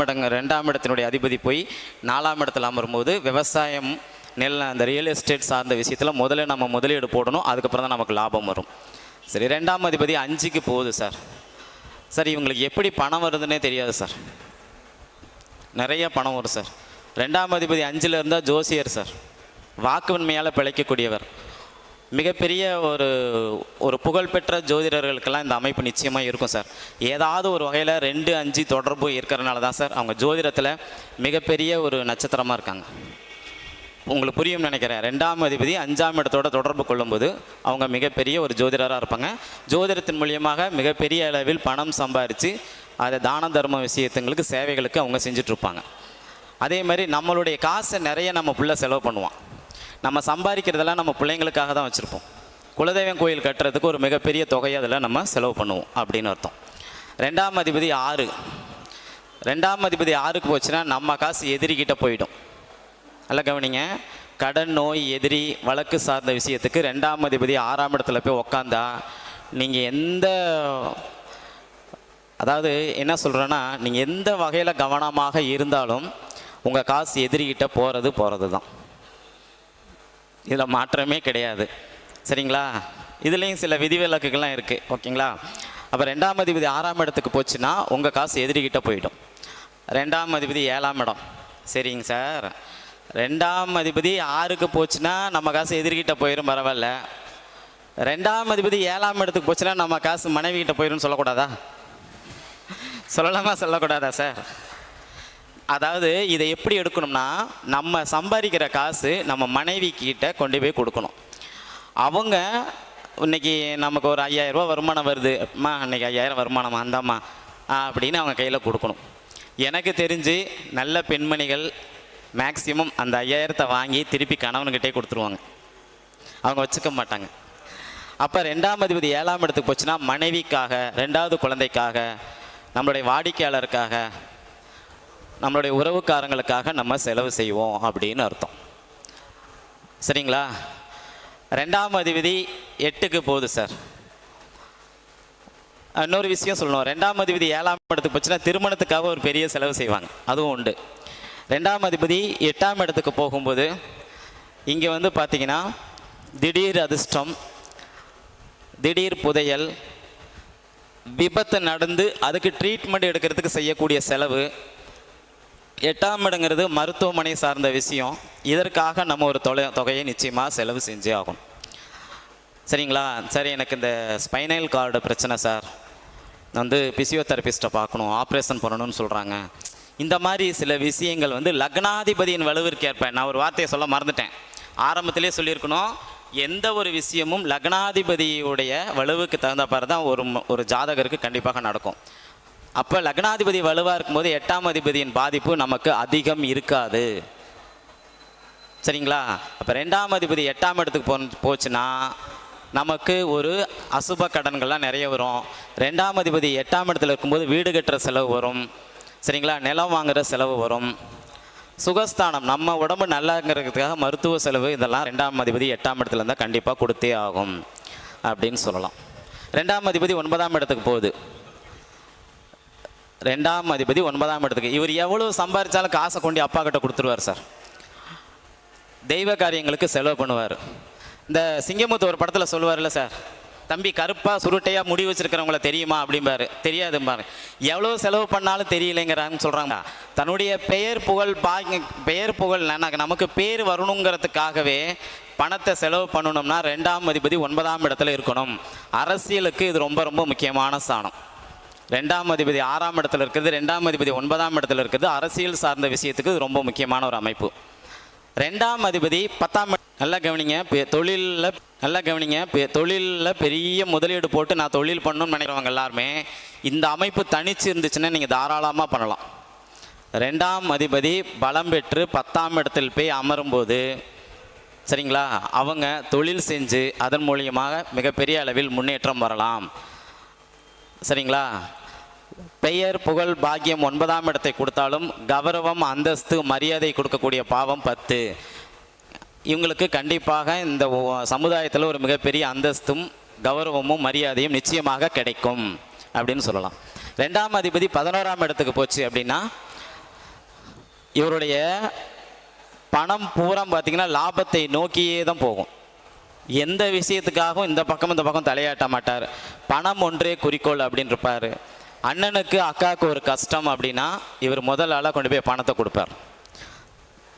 மடங்கு ரெண்டாம் இடத்தினுடைய அதிபதி போய் நாலாம் இடத்துல அமரும்போது விவசாயம் நெல் அந்த ரியல் எஸ்டேட் சார்ந்த விஷயத்தில் முதல்ல நம்ம முதலீடு போடணும் அதுக்கப்புறம் தான் நமக்கு லாபம் வரும். சரி ரெண்டாம் அதிபதி அஞ்சுக்கு போகுது சார். சார் இவங்களுக்கு எப்படி பணம் வருதுன்னே தெரியாது சார். நிறைய பணம் வரும் சார். ரெண்டாம் அதிபதி அஞ்சில் இருந்தால் ஜோசியர் சார். வாக்குவன்மையால் பிழைக்கக்கூடியவர். மிகப்பெரிய ஒரு ஒரு புகழ்பெற்ற ஜோதிடர்களுக்கெல்லாம் இந்த அமைப்பு நிச்சயமாக இருக்கும் சார். ஏதாவது ஒரு வகையில் ரெண்டு அஞ்சு தொடர்பு இருக்கிறனால தான் சார் அவங்க ஜோதிடத்தில் மிகப்பெரிய ஒரு நட்சத்திரமாக இருக்காங்க. உங்களுக்கு புரியும் நினைக்கிறேன். ரெண்டாம் அதிபதி அஞ்சாம் இடத்தோட தொடர்பு கொள்ளும்போது அவங்க மிகப்பெரிய ஒரு ஜோதிடராக இருப்பாங்க. ஜோதிடத்தின் மூலியமாக மிகப்பெரிய அளவில் பணம் சம்பாரித்து அதை தான தர்ம விஷயத்துங்களுக்கு சேவைகளுக்கு அவங்க செஞ்சிட்ருப்பாங்க அதே மாதிரி நம்மளுடைய காசை நிறைய நம்ம புள்ள செலவு பண்ணுவான். நம்ம சம்பாதிக்கிறதெல்லாம் நம்ம பிள்ளைங்களுக்காக தான் வச்சுருப்போம். குலதெய்வம் கோயில் கட்டுறதுக்கு ஒரு மிகப்பெரிய தொகையை அதில் நம்ம செலவு பண்ணுவோம் அப்படின்னு அர்த்தம். ரெண்டாம் அதிபதி ஆறு. ரெண்டாம் அதிபதி ஆறுக்கு போச்சுன்னா நம்ம காசு எதிரிக்கிட்ட போயிடும். நல்லா கவனிங்க. கடன் நோய் எதிரி வழக்கு சார்ந்த விஷயத்துக்கு ரெண்டாம் அதிபதி ஆறாம் இடத்துல போய் உக்காந்தா நீங்கள் எந்த அதாவது என்ன சொல்கிறேன்னா நீங்கள் எந்த வகையில் கவனமாக இருந்தாலும் உங்கள் காசு எதிரிகிட்ட போகிறது போகிறது தான் இதில் மாற்றமே கிடையாது. சரிங்களா? இதுலேயும் சில விதிவிலக்குகள்லாம் இருக்குது ஓகேங்களா? அப்போ ரெண்டாம் அதிபதி ஆறாம் இடத்துக்கு போச்சுன்னா உங்கள் காசு எதிரிக்கிட்ட போயிடும். ரெண்டாம் அதிபதி ஏழாம் இடம். சரிங்க சார். ரெண்டாம் அதிபதி ஆறுக்கு போச்சுன்னா நம்ம காசு எதிர்கிட்ட போயிடும் பரவாயில்ல. ரெண்டாம் அதிபதி ஏழாம் இடத்துக்கு போச்சுன்னா நம்ம காசு மனைவி கிட்ட போயிடும் சொல்லக்கூடாதா? சொல்லலாமா? சொல்லக்கூடாதா சார்? அதாவது இதை எப்படி எடுக்கணும்னா நம்ம சம்பாதிக்கிற காசு நம்ம மனைவி கிட்ட கொண்டு போய் கொடுக்கணும். அவங்க இன்னைக்கு நமக்கு ஒரு ஐயாயிரம் வருமானம் வருது. அம்மா இன்னைக்கு ஐயாயிரம் வருமானமா அந்தாம்மா அப்படின்னு அவங்க கையில் கொடுக்கணும். எனக்கு தெரிஞ்சு நல்ல பெண்மணிகள் மேக்சிமம் அந்த ஐயாயிரத்தை வாங்கி திருப்பி கணவன்கிட்டே கொடுத்துருவாங்க. அவங்க வச்சுக்க மாட்டாங்க. அப்போ ரெண்டாம் அதிபதி ஏழாம் இடத்துக்கு போச்சுன்னா மனைவிக்காக ரெண்டாவது குழந்தைக்காக நம்மளுடைய வாடிக்கையாளருக்காக நம்மளுடைய உறவுக்காரங்களுக்காக நம்ம செலவு செய்வோம் அப்படின்னு அர்த்தம். சரிங்களா? ரெண்டாம் அதிபதி எட்டுக்கு போகுது சார். இன்னொரு விஷயம் சொல்லணும். ரெண்டாம் அதிபதி ஏழாம் இடத்துக்கு போச்சுன்னா திருமணத்துக்காக ஒரு பெரிய செலவு செய்வாங்க. அதுவும் உண்டு. ரெண்டாம் அதிபதி எட்டாம் இடத்துக்கு போகும்போது இங்கே வந்து பார்த்தீங்கன்னா திடீர் அதிர்ஷ்டம் திடீர் புதையல் விபத்து நடந்து அதுக்கு ட்ரீட்மெண்ட் எடுக்கிறதுக்கு செய்யக்கூடிய செலவு எட்டாம் இடங்கிறது மருத்துவமனை சார்ந்த விஷயம். இதற்காக நம்ம ஒரு தொலை தொகையை நிச்சயமாக செலவு செஞ்சே ஆகும் சரிங்களா? சரி எனக்கு இந்த ஸ்பைனல் கார்டு பிரச்சனை சார். நான் வந்து பிசியோதெரபிஸ்ட்டை பார்க்கணும் ஆப்ரேஷன் பண்ணணும்னு சொல்கிறாங்க இந்த மாதிரி சில விஷயங்கள் வந்து லக்னாதிபதியின் வலுவிற்கேற்ப நான் ஒரு வார்த்தையை சொல்ல மறந்துட்டேன். ஆரம்பத்திலே சொல்லியிருக்கணும் எந்த ஒரு விஷயமும் லக்னாதிபதியுடைய வலுவுக்கு தகுந்தப்பாறு தான் ஒரு ஒரு ஜாதகருக்கு கண்டிப்பாக நடக்கும். அப்போ லக்னாதிபதி வலுவாக இருக்கும்போது எட்டாம் அதிபதியின் பாதிப்பு நமக்கு அதிகம் இருக்காது. சரிங்களா? அப்போ ரெண்டாம் அதிபதி எட்டாம் இடத்துக்கு போ போச்சுன்னா நமக்கு ஒரு அசுப கடன்கள்லாம் நிறைய வரும். ரெண்டாம் அதிபதி எட்டாம் இடத்துல இருக்கும்போது வீடு கட்டுற செலவு வரும். சரிங்களா? நிலம் வாங்குற செலவு வரும். சுகஸ்தானம் நம்ம உடம்பு நல்லாங்கிறதுக்காக மருத்துவ செலவு இதெல்லாம் ரெண்டாம் அதிபதி எட்டாம் இடத்துல இருந்தால் கண்டிப்பாக கொடுத்தே ஆகும். அப்படின்னு சொல்லலாம். ரெண்டாம் அதிபதி ஒன்பதாம் இடத்துக்கு போகுது. ரெண்டாம் அதிபதி ஒன்பதாம் இடத்துக்கு. இவர் எவ்வளோ சம்பாதிச்சாலும் காசை கொண்டு அப்பா கிட்ட கொடுத்துருவார் சார். தெய்வ காரியங்களுக்கு செலவு பண்ணுவார். இந்த சிங்கமுத்து ஒரு படத்தில் சொல்லுவார்ல சார். தம்பி கருப்பாக சுருட்டையாக முடி வச்சிருக்கிறவங்கள தெரியுமா அப்படிம்பாரு. தெரியாதும்பாரு. எவ்வளோ செலவு பண்ணாலும் தெரியலைங்கிறாங்கன்னு சொல்கிறாங்க தன்னுடைய பெயர் புகழ் பாய் பெயர் புகழ் நமக்கு பேர் வரணுங்கிறதுக்காகவே பணத்தை செலவு பண்ணணும்னா ரெண்டாம் அதிபதி ஒன்பதாம் இடத்துல இருக்கணும். அரசியலுக்கு இது ரொம்ப ரொம்ப முக்கியமான ஸ்தானம். ரெண்டாம் அதிபதி ஆறாம் இடத்துல இருக்குது ரெண்டாம் அதிபதி ஒன்பதாம் இடத்துல இருக்குது. அரசியல் சார்ந்த விஷயத்துக்கு ரொம்ப முக்கியமான ஒரு அமைப்பு. ரெண்டாம் அதிபதி பத்தாம் நல்லா கவனிங்க தொழிலில் நல்லா கவனிங்க பெ- பெரிய முதலீடு போட்டு நான் தொழில் பண்ணணும்னு நினைக்கிறவங்க எல்லாருமே இந்த அமைப்பு தனிச்சு இருந்துச்சுன்னா நீங்கள் தாராளமாக பண்ணலாம். ரெண்டாம் அதிபதி பலம் பெற்று பத்தாம் இடத்தில் போய் அமரும்போது சரிங்களா அவங்க தொழில் செஞ்சு அதன் மூலியமாக மிகப்பெரிய அளவில் முன்னேற்றம் வரலாம். சரிங்களா? பெயர் புகழ் பாக்கியம் ஒன்பதாம் இடத்தை கொடுத்தாலும் கௌரவம் அந்தஸ்து மரியாதை கொடுக்கக்கூடிய பாவம் பத்து. இவங்களுக்கு கண்டிப்பாக இந்த சமுதாயத்தில் ஒரு மிகப்பெரிய அந்தஸ்தும் கௌரவமும் மரியாதையும் நிச்சயமாக கிடைக்கும் அப்படின்னு சொல்லலாம். ரெண்டாம் அதிபதி பதினோராம் இடத்துக்கு போச்சு அப்படின்னா இவருடைய பணம் பூரா பார்த்தீங்கன்னா லாபத்தை நோக்கியே தான் போகும். எந்த விஷயத்துக்காகவும் இந்த பக்கம் இந்த பக்கம் தலையாட்ட மாட்டார். பணம் ஒன்றே குறிக்கோள் அப்படின்னு இருப்பார் அண்ணனுக்கு அக்காவுக்கு ஒரு கஷ்டம் அப்படின்னா இவர் முதல் ஆளாக கொண்டு போய் பணத்தை கொடுப்பார்.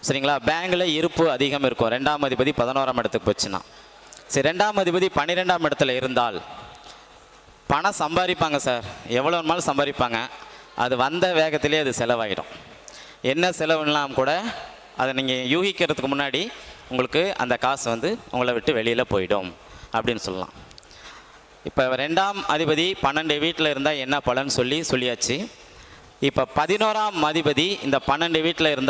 சரிங்களா? பேங்கில் இருப்பு அதிகம் இருக்கும். ரெண்டாம் அதிபதி பதினோராம் இடத்துக்கு போச்சுன்னா. சரி ரெண்டாம் அதிபதி பன்னிரெண்டாம் இடத்துல இருந்தால் பணம் சம்பாதிப்பாங்க சார். எவ்வளோ நாள் சம்பாதிப்பாங்க. அது வந்த வேகத்திலே அது செலவாயிடும். என்ன செலவுலாம் கூட அதை நீங்கள் யூகிக்கிறதுக்கு முன்னாடி உங்களுக்கு அந்த காசு வந்து உங்களை விட்டு வெளியில் போயிடும் அப்படின்னு சொல்லலாம். இப்போ ரெண்டாம் அதிபதி பன்னெண்டு வீட்டில் இருந்தால் என்ன பலன் சொல்லி சொல்லியாச்சு. இப்போ பதினோராம் அதிபதி இந்த பன்னெண்டு வீட்டில் இருந்தால்